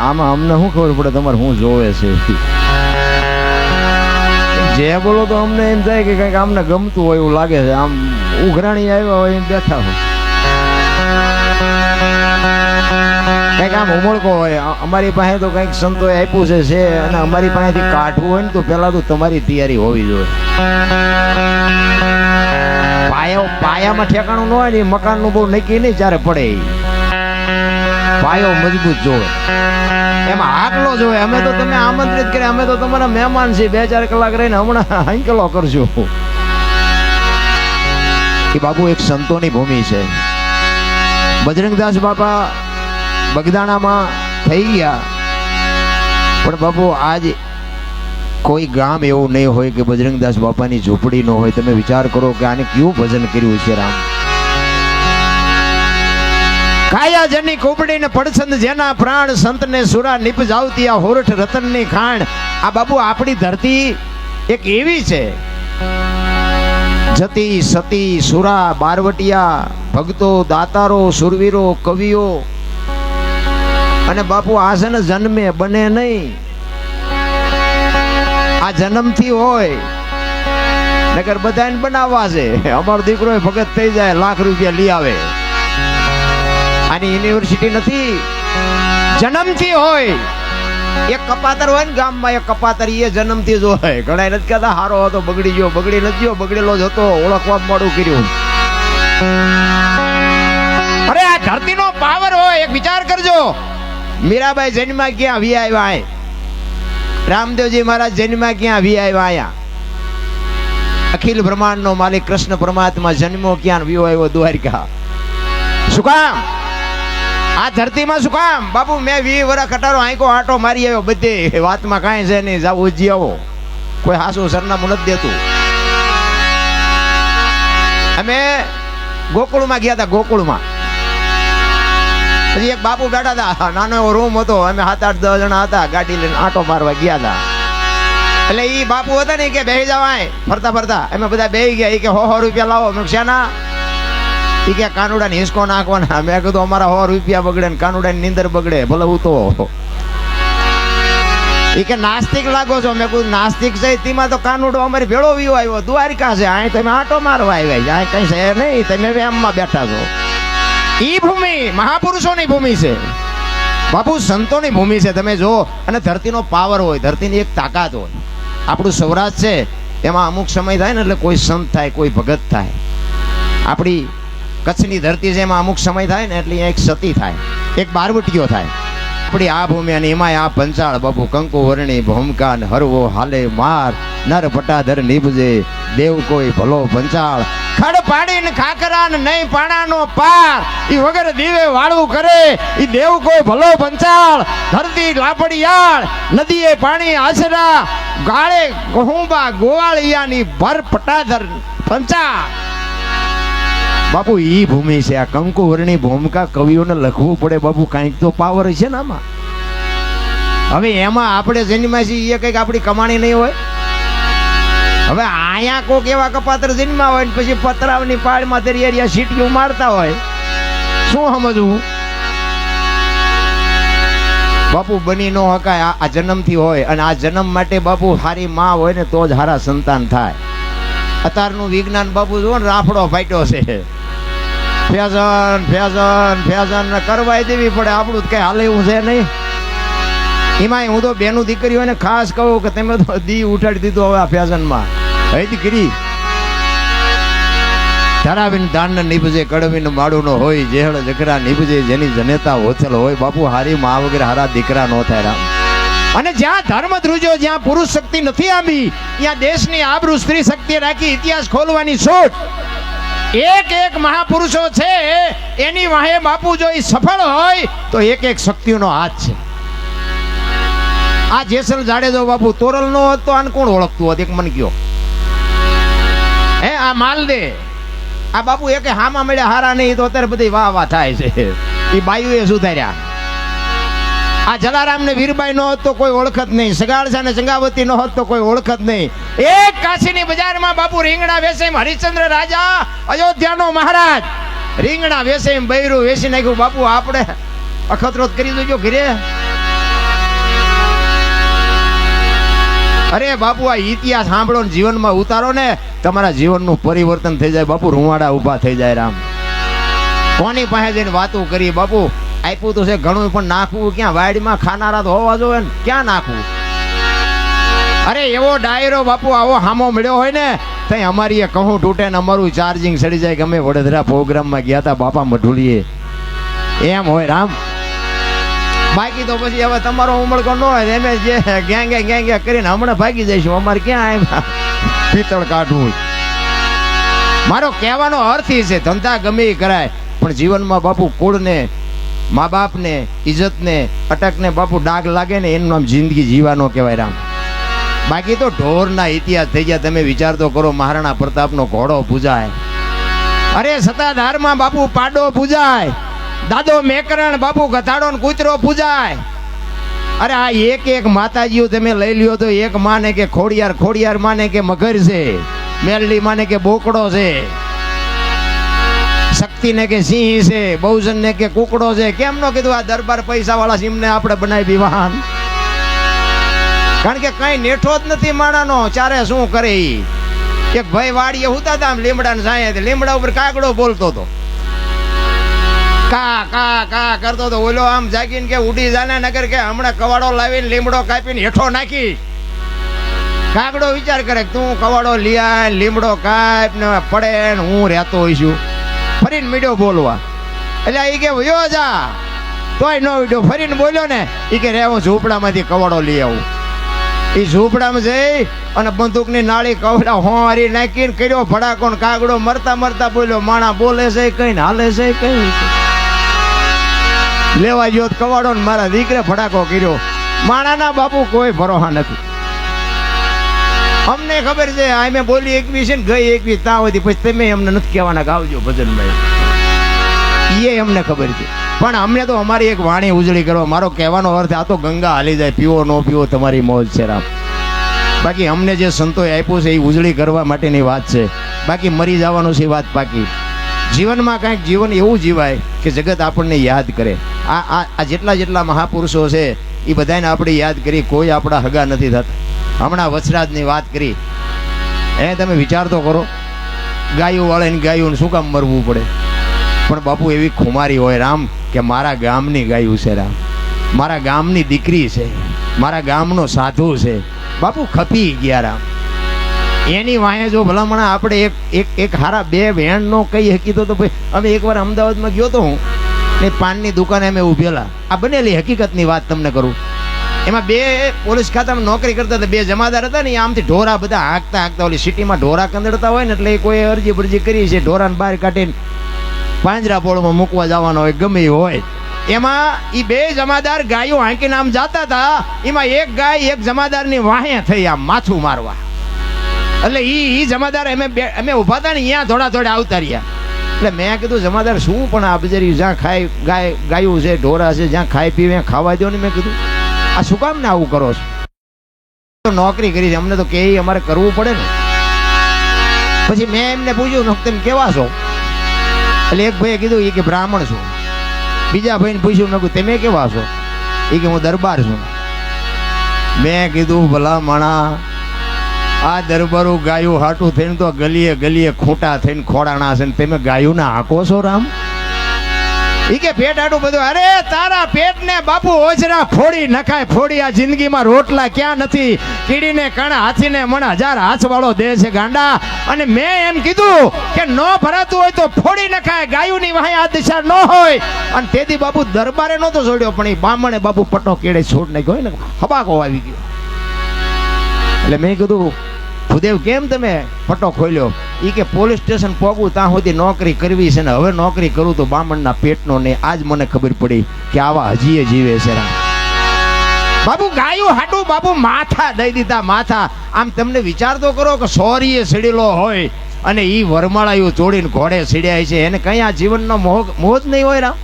આમાં અમને શું ખબર પડે તમારે શું જોવે છે? જે બોલો તો અમને એમ થાય કે કંઈક અમને ગમતું હોય એવું લાગે છે. આમ ઉઘરાણી આવ્યા હોય એમ બેઠા હોય. કંઈક આમ ઉમળકો હોય. અમારી પાસે તો કંઈક સંતોએ આપ્યું છે છે, અને અમારી પાસેથી કાઢવું હોય ને તો પહેલાં તો તમારી તૈયારી હોવી જોઈએ. પાયો, પાયામાં ઠેકાણું ન હોય ને મકાનનું બહુ નક્કી નહીં જ્યારે પડે. પાયો મજબૂત જોવે. એમાં આટલો જોવે. અમે તો તમે આમંત્રિત કરે અમે તો તમારા મહેમાન છીએ. બે ચાર કલાક રહીને હમણાં હંકલો કરજો. એ બાપુ એક સંતોની ભૂમિ છે. બજરંગદાસ બાપા બગદાણામાં થઈ ગયા. પણ બાપુ આજ કોઈ ગામ એવું નહીં હોય કે બજરંગદાસ બાપાની ઝૂંપડી ન હોય. તમે વિચાર કરો કે આને કયું ભજન કર્યું છે રામ? કાયા જની કુબડીને પડછંદ જેના પ્રાણ સંતને સુરા નિપજાવતી આ હોરઠ રતનની ખાણ. આ બાબુ આપણી ધરતી એક એવી છે. જતી સતી સુરા બારવટિયા, ભક્તો, દાતારો, સુરવીરો, કવિઓ. અને બાપુ આ છે ને જન્મે, બને નહીં. આ જન્મથી હોય. નગર બધાને બનાવવા છે. અમારો દીકરો ભગત થઈ જાય, લાખ રૂપિયા લઈ આવે. આની યુનિવર્સિટી નથી. જન્મથી હોય. એક કપાતર હોય ને ગામમાં એક કપાતર એ જન્મથી જ હોય. ઘણા નથી કહેતા, હારો હતો, બગડી ગયો, બગડી નથી ગયો, બગડેલો જ હતો ઓળખવા મોડું કર્યું. અરે, આ ધરતીનો પાવર હોય, એક વિચાર કરજો. મીરાબાઈ જન્મા ક્યાં? વી આવ્યા રામદેવજી મહારાજ જન્મા ક્યાં? વી આવ્યા આયા. અખિલ બ્રહ્માંડનો માલિક કૃષ્ણ પરમાત્મા જન્મો ક્યાં? વિયો આવ્યો દ્વારિકા. શું કામ? આ ધરતીમાં શું કામ? બાપુ, મેં વી વરા કટારો આંકો આટો મારી આવ્યો. બધે વાતમાં કાંઈ છે નહીં. જાવ ઉજી આવો. કોઈ હાસુ સરનામું નથી દેતું. અમે ગોકુળમાં ગયા હતા, ગોકુળમાં. પછી એક બાપુ બેઠા હતા. નાનો એવો રૂમ હતો. અમે સાત આઠ દસ જણા હતા. ગાડી લઈને આટો મારવા ગયા હતા. એટલે એ બાપુ હતા ને કે, બેહી જવાય ફરતા ફરતા. અમે બધા બેહી ગયા. એ કે, હો હો રૂપિયા લાવો. મેં શેના? ઈ કે કાનુડા હિંસકો નાખવાના. મેં કીધું અમારા સો રૂપિયા બગડે ને કાનુડા નીંદર બગડે, ભલે હું તો. એ કે નાસ્તિક લાગો છો. મેં કીધું નાસ્તિક છે, તેમાં તો કાનુડો અમારી ભેળો વિયો આવ્યો. દ્વારિકા છે અહીં તમે આટો મારવા આવ્યા અહીં કઈ છે નહીં, તમે વેમમાં બેઠા છો. ઈ ભૂમિ, મહાપુરુષોની ભૂમિ છે. બાપુ, સંતોની ભૂમિ છે. તમે જો અને ધરતીનો પાવર હોય, ધરતીની એક તાકાત હોય. આપણું સૌરાષ્ટ્ર છે, એમાં અમુક સમય થાય ને એટલે કોઈ સંત થાય, કોઈ ભગત થાય. આપણી કચ્છની ધરતી છે અમુક સમય થાય ને એટલે એક સતી થાય, એક બારવટીઓ થાય. આપણી આ ભૂમિ અને એમાંય આ પંચાળ, બાપુ કંકુ, વરણી, ભૂમકાન, હરવો, હાલે, માર, નર પટાધર નીપજે દેવ કોઈ, ભલો પંચાળ ખડ પાડીને ખાકરા ને નહીં પાણાનો પાર. ઈ વગર દીવે વાળું કરે. ઈ દેવ કોઈ, ભલો પંચાળ ધરતી લાપડિયાળ. નદીએ પાણી આશરા. ગાળે ગહુંબા ગોવાળિયાની ભર પટાધર પંચાળ બાપુ એ ભૂમિ છે. આ કંકુવરની ભૂમિકા કવિઓને લખવું પડે બાપુ, કાંઈક તો પાવર છે ને આમાં. હવે એમાં આપણે જન્મ્યા છીએ એ કંઈક આપણી કમાણી નહીં હોય. હવે આયા કોક એવા કપાત્ર જન્મા હોય ને પછી પતરાવની પાળમાં તરિયારિયા સીટીઓ મારતા હોય. શું સમજવું? બાપુ, બની નો હકાય. આ- જન્મથી હોય અને આ જન્મ માટે બાપુ સારી માં હોય ને તો જ સારા સંતાન થાય. અત્યારનું વિજ્ઞાન બાપુ જુઓ ને, રાફડો ફાટ્યો છે. ફેઝન ફેઝન ફેઝન કરવાય દેવી પડે આપણું કઈ હાલે એવું છે નહીં. એમાં હું તો બેનું દીકરીઓને ખાસ કહું કે તમે તો દી ઉઠાડી દીધું હવે આ ફેશનમાં હઈ દીકરી? ધરાવીને દાન નીપજે કડવીને નો હોય, જેહળ જકરા નીપજે જેની જનેતા હોથેલ હોય. બાપુ હારી મા વગેરે હારા દીકરા નો થાય રામ. અને જ્યાં ધર્મ ધ્રુજો, જ્યાં પુરુષ શક્તિ નથી આવી ત્યાં દેશની આબરૂ સ્ત્રી શક્તિ રાખી ઇતિહાસ ખોલવાની છૂટ. એક એક મહાપુરુષો છે, એની વાહે બાપુ જો સફળ હોય, તો એક એક શક્તિનો હાથ છે. આ જેસલ જાડેજો બાપુ તોરલ નો હોત, તો આને કોણ ઓળખતું હોત? એક મન કયો. હે, આ માલ દે આ બાપુ એક હામા મળ્યા હારા નહીં, તો અત્યારે બધી વાહ વાહ થાય છે. એ બાયુએ સુધાર્યા. આ જલારામ ને વીરબાઈ નો હોત તો કોઈ ઓળખત નહીં. સગાળસા ને સંગાવતી નો હોત તો કોઈ ઓળખત નહીં. એક કાશીની બજારમાં બાપુ રીંગણા વેસે હરિશ્ચંદ્ર રાજા અયોધ્યા નો મહારાજ. રીંગણા વેસે એમ બૈરું વેસી નાખ્યું. બાપુ, આપણે અખતરોત કરી દેજો ઘરે. અરે બાપુ, આ ઇતિહાસ સાંભળો ને જીવનમાં ઉતારો ને. તમારા જીવનનું પરિવર્તન થઈ જાય. બાપુ, રૂવાડા ઊભા થઈ જાય રામ. કોની પાસે જઈને વાતો કરી બાપુ? આપ્યું તો છે ઘણું, પણ નાખવું ક્યાં? વાડીમાં ખાનારા તો હોવા જોઈએ ને. ક્યાં નાખવું? અરે, એવો ડાયરો બાપુ, આવો હામો મળ્યો હોય ને, તઈ અમારી કહું તૂટે ને અમારું ચાર્જિંગ સડી જાય. ગમે વડોદરા પ્રોગ્રામમાં ગયા હતા બાપા મઢુલીએ. એમ હોય, રામ. બાકી તો પછી હવે તમારો ઉમળકો ન હોય એમ જે ગેંગે ગેંગે કરીને હમણાં ભાગી જઈશું. અમારે ક્યાં પિત્તળ કાઢવું. મારો કહેવાનો અર્થ એ છે, ધંધા ગમે એ કરાય, પણ જીવનમાં બાપુ કુળને મા બાપને ઇજ્જતને અટકને બાપુ ડાઘ લાગે ને એનું નામ જિંદગી જીવાનો કહેવાય રામ. બાકી તો ઢોરના ઇતિહાસ થઈ ગયા. તમે વિચાર તો કરો, મહારાણા પ્રતાપનો ઘોડો પૂજાય અરે સત્તાધારમાં બાપુ પાડો પૂજાય દાદો મેકરણ બાપુ ગધાડો ને કૂતરો પૂજાય અરે આ એક એક માતાજીઓ તમે લઈ લ્યો તો એક માને કે ખોડિયાર ખોડિયાર માને કે મગર છે. મેરડી માને કે બોકડો છે. શક્તિ ને કે સિંહ છે બહુજન ને કે કુકડો છે કેમ નો કીધું આ દરબાર પૈસા વાળા સિંહ ને આપણે બનાવી વાહન કારણ કે કઈ નેઠો જ નથી માણાનો, ચારે શું કરે એક ભાઈ વાડીએ હુતા હતા આમ લીમડા ને સાંયે લીમડા ઉપર કાગડો બોલતો હતો કા કા કા કરતો તો ઓલો આમ જાગીને કે ઉડી જાને નગર કે હમણાં કવાડો લાવીને લીમડો કાપીને હેઠો નાખી. કાગડો વિચાર કરે તું કવાડો લિયા, લીમડો કાપ ને પડે ને હું રહેતો હોઈશું. ફરીને મીડ્યો બોલવા. એટલે એ કે યો જા. તોય નો વિડ્યો ફરીને બોલ્યો ને એ કે, રે, હું ઝૂંપડામાંથી કવાડો લઈ આવું. એ ઝૂંપડામાં જઈ અને બંદૂકની નાળી કવડા હોરી નાખીને કર્યો ભડાકો કાગડો મરતા મરતા બોલ્યો, માણા બોલે છે કઈ હાલે છે કઈ લેવા ગયો કવાડો ને મારા દીકરે ભડાકો કર્યો. માણાના બાપુ કોઈ ભરોહા નથી. અમને ખબર છે આ મેં બોલી એકવી છે ને ગઈ એકવી ત્યાં હતી પછી તમે અમને નથી કહેવાના ગાવજો ભજનભાઈ. એ અમને ખબર છે. પણ અમને તો અમારી એક વાણી ઉજળી કરવા, મારો કહેવાનો અર્થ આ તો ગંગા હાલી જાય પીવો નો પીવો તમારી મોજ છે રામ. બાકી અમને જે સંતોએ આપ્યું છે, એ ઉજળી કરવા માટેની વાત છે. બાકી મરી જવાનું છે વાત બાકી. જીવનમાં કાંઈક જીવન એવું જીવાય કે જગત આપણને યાદ કરે. આ આ જેટલા જેટલા મહાપુરુષો છે, એ બધાને આપણે યાદ કરી કોઈ આપણા હગા નથી થતા. હમણાં વસરાજની વાત કરી. એ તમે વિચાર તો કરો. ગાયું વાળાની ગાયું શું કામ મરવું પડે? પણ બાપુ એવી ખુમારી હોય રામ કે મારા ગામની ગાયું છે રામ. મારા ગામની દીકરી છે. મારા ગામનો સાધુ છે. બાપુ ખપી ગયા રામ. એની વાંહે જો ભલામણા આપણે એક એક એક હારા બે વેણનો કહી હકીતો તો ભાઈ, અમે એકવાર અમદાવાદમાં ગયો તો હું. ને પાનની દુકાને અમે ઊભેલા. આ બનેલી હકીકતની વાત તમને કરું. એમાં બે પોલીસ ખાતામાં નોકરી કરતા હતા, બે જમાદાર હતા ને આમથી ઢોરા બધા હાંકતા હાંકતા ઓલી સિટીમાં ઢોરા કંદડતા હોય ને, એટલે કોઈ અરજી બરજી કરી છે, ઢોરાને બહાર કાઢીને પાંજરા પોળમાં મૂકવા જવાનો હોય, ગમે હોય. એમાં એ બે જમાદાર ગાયો હાંકીને આમ જાતા હતા, એમાં એક ગાય એક જમાદારની વાહે થઈ આમ માથું મારવા. એટલે એ એ જમાદાર અમે બે- અમે ઊભા હતા ને અહીંયા થોડા થોડા આવતા રહ્યા. એટલે મેં કીધું, જમાદાર, શું પણ આ જ્યાં ખાય, ગાય, ગાયું છે, ઢોરા છે, જ્યાં ખાઈ પીવે, ખાવા દો ને, મેં કીધું. આ શું કામ ને આવું કરો છો? નોકરી કરી છે, અમને તો કે અમારે કરવું પડે ને. પછી મેં એમને પૂછ્યું તમે કેવા છો? એટલે એક ભાઈએ કીધું એ કે બ્રાહ્મણ છું. બીજા ભાઈને પૂછ્યું મેં તમે કેવા છો? એ કે, હું દરબાર છું. મેં કીધું, ભલા માણા, આ દરબારું ગાયું હાટું થઈને તો ગલીએ ગલીએ ખોટા થઈને ખોડાણા છે ને, તમે ગાયુંના હાંકો છો, રામ? ઈ કે પેટ આડું બધું. અરે તારા પેટને બાપુ ઓજરા ફોડી નખાય, ફોડી આ જિંદગીમાં રોટલા ક્યાં નથી? કીડીને કણ હાથીને મણ હજાર હાથ વાળો દે છે ગાંડા. અને મેં એમ કીધું કે ન ભરાતું હોય તો ફોડી નખાય, ગાયુની વાહે આ દિશા ન હોય. અને તેથી બાપુ દરબારે નહોતો છોડ્યો પણ એ બામણે બાપુ પટ્ટો કેડે છોડ નાખ્યો. ને, હબાકો આવી ગયો. એટલે મેં કીધું ભૂદેવ, કેમ તમે પટ્ટો ખોલ્યો? એ કે પોલીસ સ્ટેશન પહોંચું ત્યાં સુધી નોકરી કરવી છે ને હવે નોકરી કરું તો બામણના પેટનો ને આજ મને ખબર પડી કે આવા હજીએ જીવે છે બાબુ, ગાયું હાટું બાબુ, માથા દઈ દીધા, માથા. આમ તમને વિચાર તો કરો કે સોરીએ સીડેલો હોય અને એ વરમાળાયું તોડીને ઘોડે સીડ્યા છે. એને કંઈ આ જીવનનો મોહ મોહ નહીં હોય રામ?